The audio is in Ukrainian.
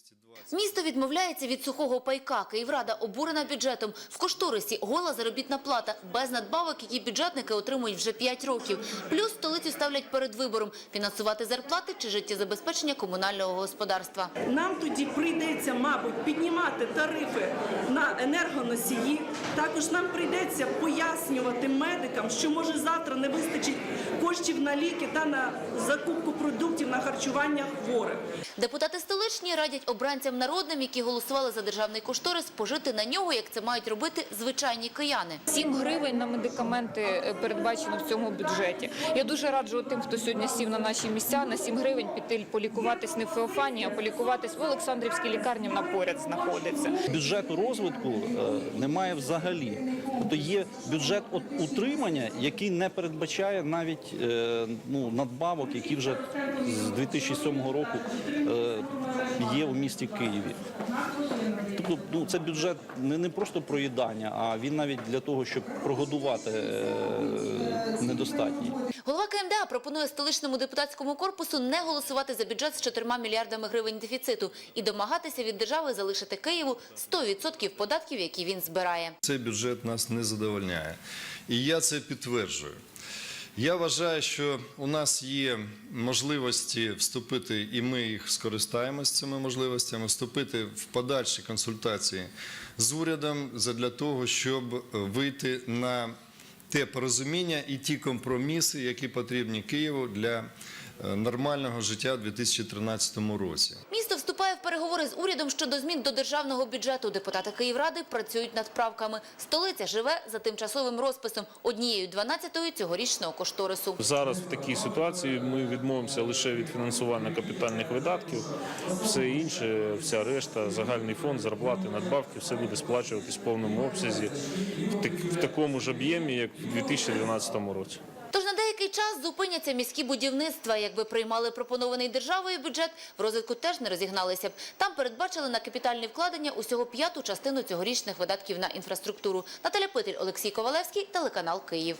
220. Місто відмовляється від сухого пайка. Київрада обурена бюджетом. В кошторисі гола заробітна плата, без надбавок, які бюджетники отримують вже 5 років. Плюс столицю ставлять перед вибором – фінансувати зарплати чи життєзабезпечення комунального господарства. Нам тоді прийдеться, мабуть, піднімати тарифи на енергоносії. Також нам прийдеться пояснювати медикам, що може завтра не вистачить коштів на ліки та на закупку продуктів на харчування хворих. Депутати столичні радять обранцям народним, які голосували за державний кошторис, пожити на нього, як це мають робити звичайні кияни. 7 гривень на медикаменти е, передбачено в цьому бюджеті. Я дуже раджу тим, хто сьогодні сів на наші місця, на 7 гривень піти полікуватись не в Феофанії, а полікуватись в Олександрівській лікарні, вона поряд знаходиться. Бюджету розвитку е, немає взагалі. Тобто є бюджет утримання, який не передбачає навіть е, ну, надбавок, які вже з 2007 року є у місті Києві. Тобто ну, це бюджет не, не просто проїдання, а він навіть для того, щоб прогодувати е, недостатній. Голова КМДА пропонує столичному депутатському корпусу не голосувати за бюджет з 4 мільярдами гривень дефіциту і домагатися від держави залишити Києву 100% податків, які він збирає. Цей бюджет нас не задовольняє. І я це підтверджую. Я вважаю, що у нас є можливості вступити, і ми їх скористаємося цими можливостями, вступити в подальші консультації з урядом для того, щоб вийти на те порозуміння і ті компроміси, які потрібні Києву для нормального життя у 2013 році. Місто вступає в переговори з урядом щодо змін до державного бюджету. Депутати Київради працюють над правками. Столиця живе за тимчасовим розписом однією 12-ї цьогорічного кошторису. Зараз в такій ситуації ми відмовимося лише від фінансування капітальних видатків. Все інше, вся решта, загальний фонд, зарплати, надбавки, все буде сплачуватись в повному обсязі в, такому ж об'ємі, як в 2012 році. Час зупиняться міські будівництва. Якби приймали пропонований державою бюджет, в розвитку теж не розігналися б. Там передбачили на капітальні вкладення усього п'яту частину цьогорічних видатків на інфраструктуру. Наталя Питель, Олексій Ковалевський, телеканал Київ.